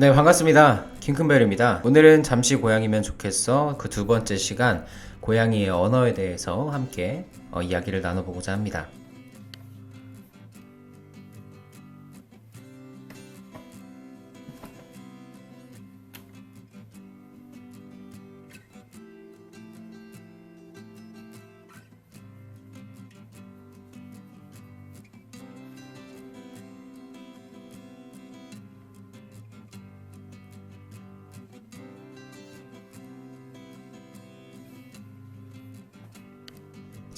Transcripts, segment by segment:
네, 반갑습니다. 킹큰벨입니다. 오늘은 잠시 고양이면 좋겠어 그 두 번째 시간 고양이의 언어에 대해서 함께 어, 이야기를 나눠보고자 합니다.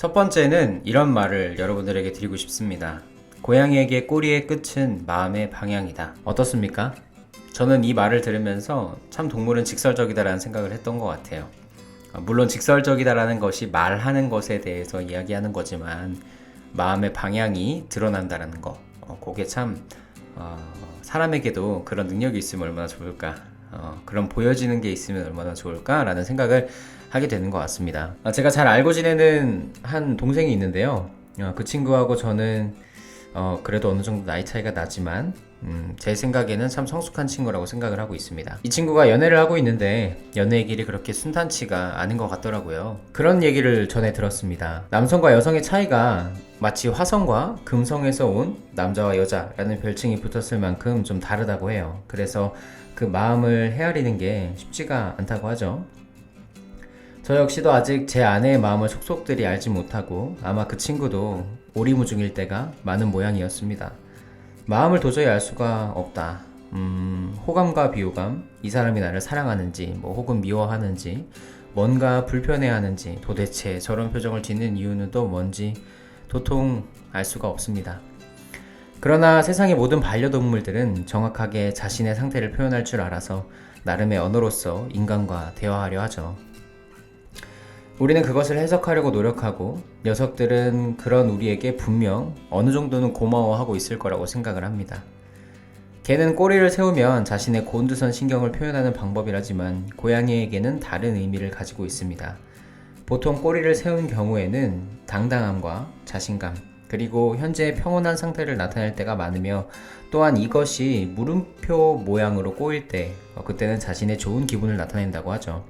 첫 번째는 이런 말을 여러분들에게 드리고 싶습니다. 고양이에게 꼬리의 끝은 마음의 방향이다. 어떻습니까? 저는 이 말을 들으면서 참 동물은 직설적이다라는 생각을 했던 것 같아요. 어, 물론 직설적이다라는 것이 말하는 것에 대해서 이야기하는 거지만 마음의 방향이 드러난다라는 거, 어, 그게 참 어, 사람에게도 그런 능력이 있으면 얼마나 좋을까, 어, 그런 보여지는 게 있으면 얼마나 좋을까라는 생각을 하게 되는 것 같습니다. 아, 제가 잘 알고 지내는 한 동생이 있는데요. 어, 그 친구하고 저는 어, 그래도 어느 정도 나이 차이가 나지만 음, 제 생각에는 참 성숙한 친구라고 생각을 하고 있습니다. 이 친구가 연애를 하고 있는데 연애의 길이 그렇게 순탄치가 않은 것 같더라고요. 그런 얘기를 전해 들었습니다. 남성과 여성의 차이가 마치 화성과 금성에서 온 남자와 여자라는 별칭이 붙었을 만큼 좀 다르다고 해요. 그래서 그 마음을 헤아리는 게 쉽지가 않다고 하죠. 저 역시도 아직 제 아내의 마음을 속속들이 알지 못하고 아마 그 친구도 오리무중일 때가 많은 모양이었습니다. 마음을 도저히 알 수가 없다. 음, 호감과 비호감, 이 사람이 나를 사랑하는지, 뭐 혹은 미워하는지, 뭔가 불편해하는지, 도대체 저런 표정을 짓는 이유는 또 뭔지 도통 알 수가 없습니다. 그러나 세상의 모든 반려동물들은 정확하게 자신의 상태를 표현할 줄 알아서 나름의 언어로서 인간과 대화하려 하죠. 우리는 그것을 해석하려고 노력하고 녀석들은 그런 우리에게 분명 어느 정도는 고마워하고 있을 거라고 생각을 합니다. 개는 꼬리를 세우면 자신의 곤두선 신경을 표현하는 방법이라지만 고양이에게는 다른 의미를 가지고 있습니다. 보통 꼬리를 세운 경우에는 당당함과 자신감, 그리고 현재의 평온한 상태를 나타낼 때가 많으며 또한 이것이 물음표 모양으로 꼬일 때, 어, 그때는 자신의 좋은 기분을 나타낸다고 하죠.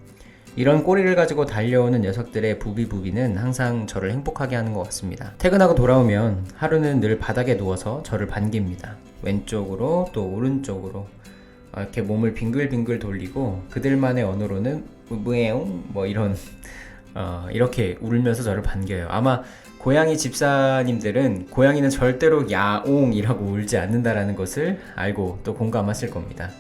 이런 꼬리를 가지고 달려오는 녀석들의 부비부비는 항상 저를 행복하게 하는 것 같습니다. 퇴근하고 돌아오면 하루는 늘 바닥에 누워서 저를 반깁니다. 왼쪽으로 또 오른쪽으로 어, 이렇게 몸을 빙글빙글 돌리고 그들만의 언어로는 무에옹 뭐 이런 어, 이렇게 울면서 저를 반겨요. 아마 고양이 집사님들은 고양이는 절대로 야옹이라고 울지 않는다라는 것을 알고 또 공감하실 겁니다.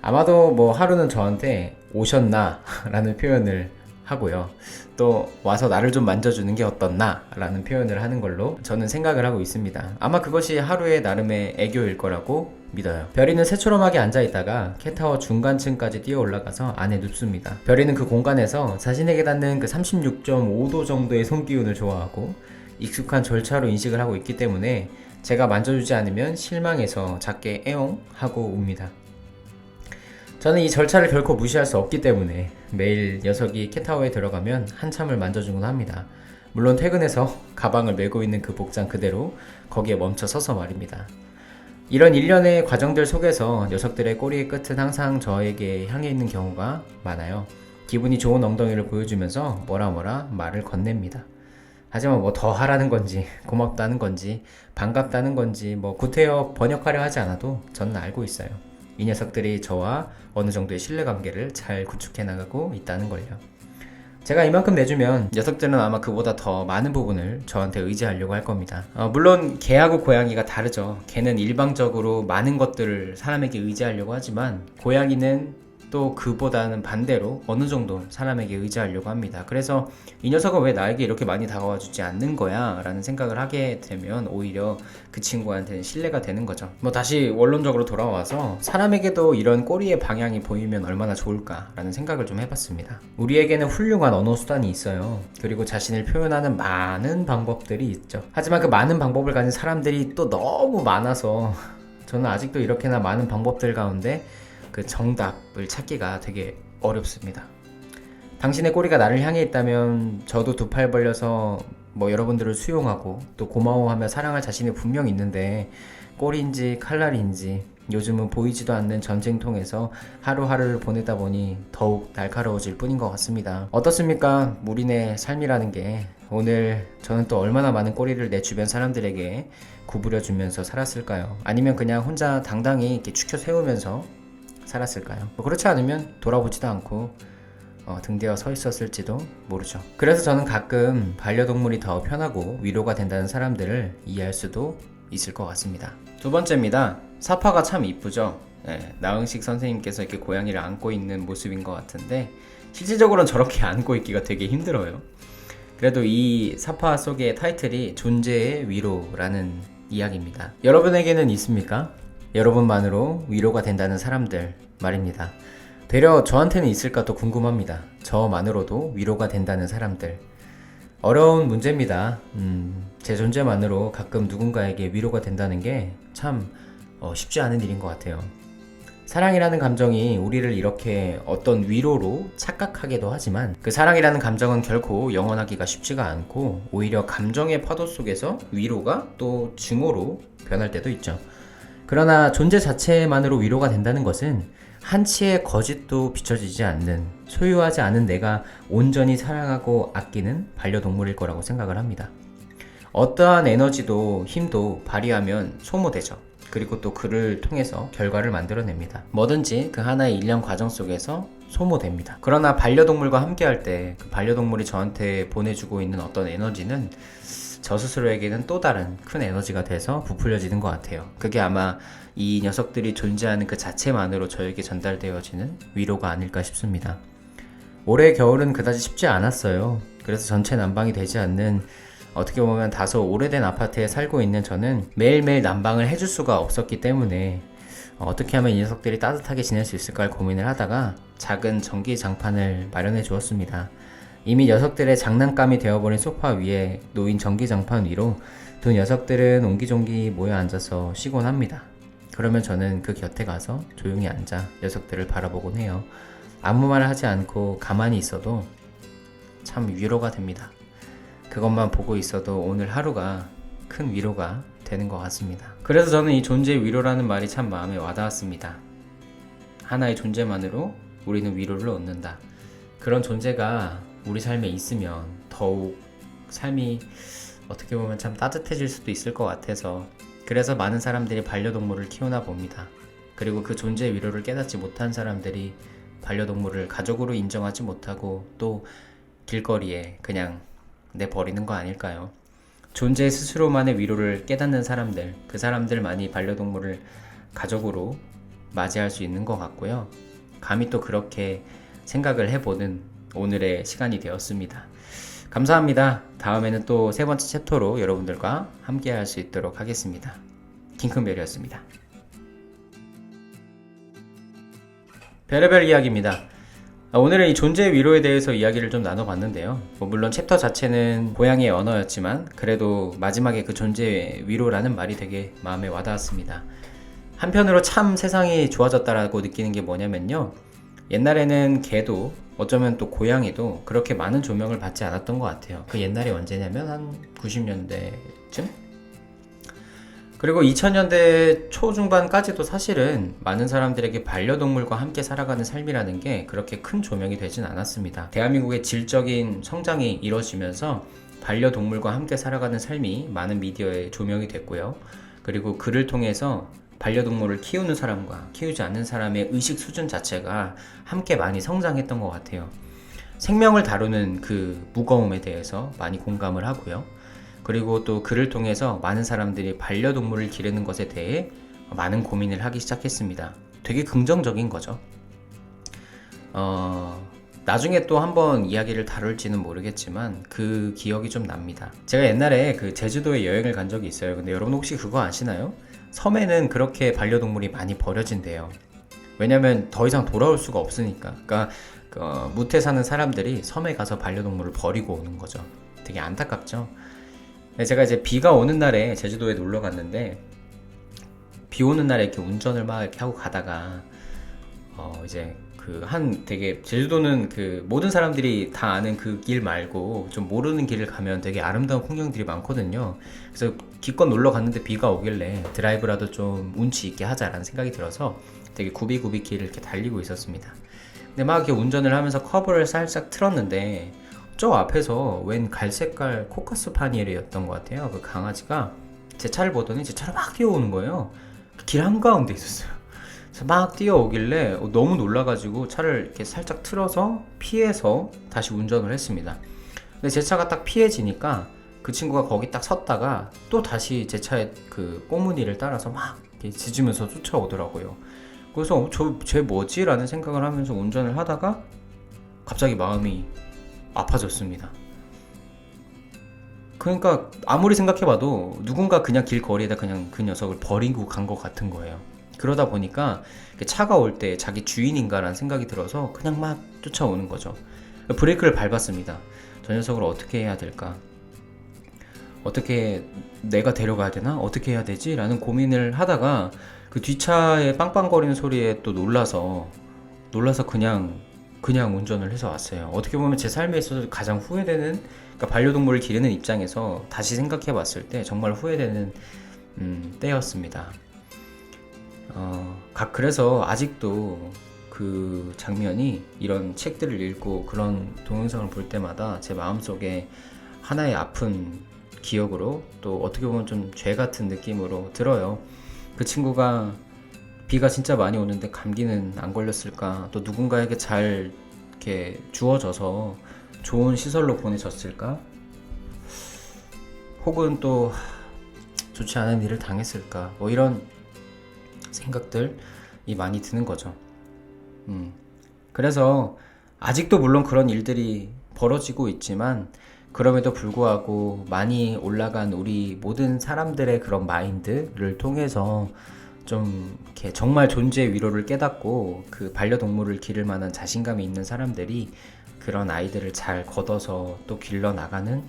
아마도 뭐 하루는 저한테 오셨나? 라는 표현을 하고요. 또 와서 나를 좀 만져주는 게 어떻나? 라는 표현을 하는 걸로 저는 생각을 하고 있습니다. 아마 그것이 하루의 나름의 애교일 거라고 믿어요. 별이는 새초롬하게 앉아있다가 캣타워 중간층까지 뛰어 올라가서 안에 눕습니다. 별이는 그 공간에서 자신에게 닿는 그 36.5도 정도의 손기운을 좋아하고 익숙한 절차로 인식을 하고 있기 때문에 제가 만져주지 않으면 실망해서 작게 에옹 하고 웁니다. 저는 이 절차를 결코 무시할 수 없기 때문에 매일 녀석이 캣타워에 들어가면 한참을 만져주곤 합니다. 물론 퇴근해서 가방을 메고 있는 그 복장 그대로 거기에 멈춰 서서 말입니다. 이런 일련의 과정들 속에서 녀석들의 꼬리의 끝은 항상 저에게 향해 있는 경우가 많아요. 기분이 좋은 엉덩이를 보여주면서 뭐라 뭐라 말을 건넵니다. 하지만 뭐 더 하라는 건지 고맙다는 건지 반갑다는 건지 뭐 구태여 번역하려 하지 않아도 저는 알고 있어요. 이 녀석들이 저와 어느 정도의 신뢰관계를 잘 구축해 나가고 있다는 걸요. 제가 이만큼 내주면 녀석들은 아마 그보다 더 많은 부분을 저한테 의지하려고 할 겁니다. 어, 물론 개하고 고양이가 다르죠. 개는 일방적으로 많은 것들을 사람에게 의지하려고 하지만 고양이는 또 그보다는 반대로 어느 정도 사람에게 의지하려고 합니다. 그래서 이 녀석은 왜 나에게 이렇게 많이 다가와 주지 않는 거야? 라는 생각을 하게 되면 오히려 그 친구한테는 신뢰가 되는 거죠. 뭐 다시 원론적으로 돌아와서 사람에게도 이런 꼬리의 방향이 보이면 얼마나 좋을까라는 생각을 좀 해봤습니다. 우리에게는 훌륭한 언어 수단이 있어요. 그리고 자신을 표현하는 많은 방법들이 있죠. 하지만 그 많은 방법을 가진 사람들이 또 너무 많아서 저는 아직도 이렇게나 많은 방법들 가운데 그 정답을 찾기가 되게 어렵습니다. 당신의 꼬리가 나를 향해 있다면 저도 두 팔 벌려서 뭐 여러분들을 수용하고 또 고마워하며 사랑할 자신이 분명 있는데 꼴인지 칼날인지 요즘은 보이지도 않는 전쟁통에서 하루하루를 보내다 보니 더욱 날카로워질 뿐인 것 같습니다. 어떻습니까? 무린의 삶이라는 게 오늘 저는 또 얼마나 많은 꼬리를 내 주변 사람들에게 구부려주면서 살았을까요? 아니면 그냥 혼자 당당히 이렇게 축혀 세우면서 살았을까요? 뭐 그렇지 않으면 돌아보지도 않고 어, 등대어 서 있었을지도 모르죠. 그래서 저는 가끔 반려동물이 더 편하고 위로가 된다는 사람들을 이해할 수도 있을 것 같습니다. 두 번째입니다. 사파가 참 이쁘죠. 네, 나응식 선생님께서 이렇게 고양이를 안고 있는 모습인 것 같은데 실질적으로는 저렇게 안고 있기가 되게 힘들어요. 그래도 이 사파 속의 타이틀이 존재의 위로라는 이야기입니다. 여러분에게는 있습니까? 여러분만으로 위로가 된다는 사람들 말입니다. 되려 저한테는 있을까 또 궁금합니다. 저만으로도 위로가 된다는 사람들. 어려운 문제입니다. 음, 제 존재만으로 가끔 누군가에게 위로가 된다는 게참 쉽지 않은 일인 것 같아요. 사랑이라는 감정이 우리를 이렇게 어떤 위로로 착각하게도 하지만 그 사랑이라는 감정은 결코 영원하기가 쉽지가 않고 오히려 감정의 파도 속에서 위로가 또 증오로 변할 때도 있죠. 그러나 존재 자체만으로 위로가 된다는 것은 한치의 거짓도 비춰지지 않는 소유하지 않은 내가 온전히 사랑하고 아끼는 반려동물일 거라고 생각을 합니다. 어떠한 에너지도 힘도 발휘하면 소모되죠. 그리고 또 그를 통해서 결과를 만들어냅니다. 뭐든지 그 하나의 일련 과정 속에서 소모됩니다. 그러나 반려동물과 함께 할 때 그 반려동물이 저한테 보내주고 있는 어떤 에너지는 저 스스로에게는 또 다른 큰 에너지가 돼서 부풀려지는 것 같아요. 그게 아마 이 녀석들이 존재하는 그 자체만으로 저에게 전달되어지는 위로가 아닐까 싶습니다. 올해 겨울은 그다지 쉽지 않았어요. 그래서 전체 난방이 되지 않는 어떻게 보면 다소 오래된 아파트에 살고 있는 저는 매일매일 난방을 해줄 수가 없었기 때문에 어떻게 하면 이 녀석들이 따뜻하게 지낼 수 있을까 고민을 하다가 작은 전기 장판을 마련해 주었습니다. 이미 녀석들의 장난감이 되어버린 소파 위에 놓인 전기장판 위로 두 녀석들은 옹기종기 모여 앉아서 쉬곤 합니다. 그러면 저는 그 곁에 가서 조용히 앉아 녀석들을 바라보곤 해요. 아무 말 하지 않고 가만히 있어도 참 위로가 됩니다. 그것만 보고 있어도 오늘 하루가 큰 위로가 되는 것 같습니다. 그래서 저는 이 존재의 위로라는 말이 참 마음에 와닿았습니다. 하나의 존재만으로 우리는 위로를 얻는다. 그런 존재가 우리 삶에 있으면 더욱 삶이 어떻게 보면 참 따뜻해질 수도 있을 것 같아서 그래서 많은 사람들이 반려동물을 키우나 봅니다. 그리고 그 존재의 위로를 깨닫지 못한 사람들이 반려동물을 가족으로 인정하지 못하고 또 길거리에 그냥 내버리는 거 아닐까요? 존재 스스로만의 위로를 깨닫는 사람들, 그 사람들만이 반려동물을 가족으로 맞이할 수 있는 것 같고요. 감히 또 그렇게 생각을 해보는 오늘의 시간이 되었습니다. 감사합니다. 다음에는 또 세 번째 챕터로 여러분들과 함께 할 수 있도록 하겠습니다. 킹큰별이었습니다. 별의별 이야기입니다. 아, 오늘은 이 존재의 위로에 대해서 이야기를 좀 나눠봤는데요. 뭐 물론 챕터 자체는 고양이의 언어였지만 그래도 마지막에 그 존재의 위로라는 말이 되게 마음에 와닿았습니다. 한편으로 참 세상이 좋아졌다라고 느끼는 게 뭐냐면요. 옛날에는 개도 어쩌면 또 고양이도 그렇게 많은 조명을 받지 않았던 것 같아요. 그 옛날이 언제냐면 한 90년대쯤? 그리고 2000년대 초중반까지도 사실은 많은 사람들에게 반려동물과 함께 살아가는 삶이라는 게 그렇게 큰 조명이 되진 않았습니다. 대한민국의 질적인 성장이 이루어지면서 반려동물과 함께 살아가는 삶이 많은 미디어에 조명이 됐고요. 그리고 그를 통해서 반려동물을 키우는 사람과 키우지 않는 사람의 의식 수준 자체가 함께 많이 성장했던 것 같아요. 생명을 다루는 그 무거움에 대해서 많이 공감을 하고요. 그리고 또 그를 통해서 많은 사람들이 반려동물을 기르는 것에 대해 많은 고민을 하기 시작했습니다. 되게 긍정적인 거죠. 어, 나중에 또 한번 이야기를 다룰지는 모르겠지만 그 기억이 좀 납니다. 제가 옛날에 그 제주도에 여행을 간 적이 있어요. 근데 여러분 혹시 그거 아시나요? 섬에는 그렇게 반려동물이 많이 버려진대요. 왜냐면 더 이상 돌아올 수가 없으니까. 그러니까 어, 무태 사는 사람들이 섬에 가서 반려동물을 버리고 오는 거죠. 되게 안타깝죠. 제가 이제 비가 오는 날에 제주도에 놀러 갔는데 비 오는 날에 이렇게 운전을 막 이렇게 하고 가다가 어 이제 그 한 되게 제주도는 그 모든 사람들이 다 아는 그 길 말고 좀 모르는 길을 가면 되게 아름다운 풍경들이 많거든요. 그래서 기껏 놀러 갔는데 비가 오길래 드라이브라도 좀 운치 있게 하자라는 생각이 들어서 되게 굽이굽이 길을 이렇게 달리고 있었습니다. 근데 막 이렇게 운전을 하면서 커브를 살짝 틀었는데 저 앞에서 웬 갈색깔 코카스 파니엘이었던 것 같아요. 그 강아지가 제 차를 보더니 제 차를 막 뛰어오는 거예요. 길 한가운데 있었어요. 그래서 막 뛰어오길래 너무 놀라가지고 차를 이렇게 살짝 틀어서 피해서 다시 운전을 했습니다. 근데 제 차가 딱 피해지니까 그 친구가 거기 딱 섰다가 또 다시 제 차의 그 꼬무니를 따라서 막 짖으면서 쫓아오더라고요. 그래서 어, 저쟤 뭐지? 라는 생각을 하면서 운전을 하다가 갑자기 마음이 아파졌습니다. 그러니까 아무리 생각해봐도 누군가 그냥 길거리에다 그냥 그 녀석을 버리고 간 것 같은 거예요. 그러다 보니까 차가 올 때 자기 주인인가라는 생각이 들어서 그냥 막 쫓아오는 거죠. 브레이크를 밟았습니다. 저 녀석을 어떻게 해야 될까? 어떻게 내가 데려가야 되나? 어떻게 해야 되지? 라는 고민을 하다가 그 뒷차의 빵빵거리는 소리에 또 놀라서 놀라서 그냥 그냥 운전을 해서 왔어요. 어떻게 보면 제 삶에 있어서 가장 후회되는 그러니까 반려동물을 기르는 입장에서 다시 생각해 봤을 때 정말 후회되는 음, 때였습니다. 어, 각 그래서 아직도 그 장면이 이런 책들을 읽고 그런 동영상을 볼 때마다 제 마음속에 하나의 아픈 기억으로 또 어떻게 보면 좀 죄 같은 느낌으로 들어요. 그 친구가 비가 진짜 많이 오는데 감기는 안 걸렸을까? 또 누군가에게 잘 이렇게 주어져서 좋은 시설로 보내졌을까? 혹은 또 좋지 않은 일을 당했을까? 뭐 이런 생각들이 많이 드는 거죠. 음. 그래서 아직도 물론 그런 일들이 벌어지고 있지만 그럼에도 불구하고 많이 올라간 우리 모든 사람들의 그런 마인드를 통해서 좀 이렇게 정말 존재의 위로를 깨닫고 그 반려동물을 기를 만한 자신감이 있는 사람들이 그런 아이들을 잘 걷어서 또 길러 나가는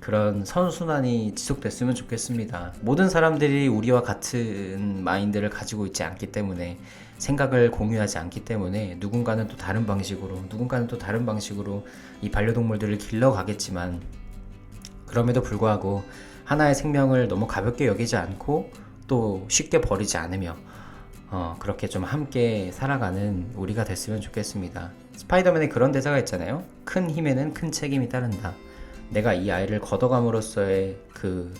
그런 선순환이 지속됐으면 좋겠습니다. 모든 사람들이 우리와 같은 마인드를 가지고 있지 않기 때문에 생각을 공유하지 않기 때문에 누군가는 또 다른 방식으로 누군가는 또 다른 방식으로 이 반려동물들을 길러 가겠지만 그럼에도 불구하고 하나의 생명을 너무 가볍게 여기지 않고 또 쉽게 버리지 않으며 어, 그렇게 좀 함께 살아가는 우리가 됐으면 좋겠습니다. 스파이더맨에 그런 대사가 있잖아요. 큰 힘에는 큰 책임이 따른다. 내가 이 아이를 걷어감으로써의 그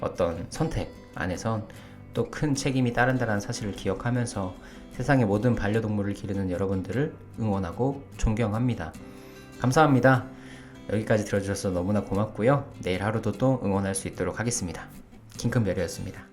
어떤 선택 안에선 또 큰 책임이 따른다는 사실을 기억하면서 세상의 모든 반려동물을 기르는 여러분들을 응원하고 존경합니다. 감사합니다. 여기까지 들어주셔서 너무나 고맙고요. 내일 하루도 또 응원할 수 있도록 하겠습니다. 킹큰별이었습니다.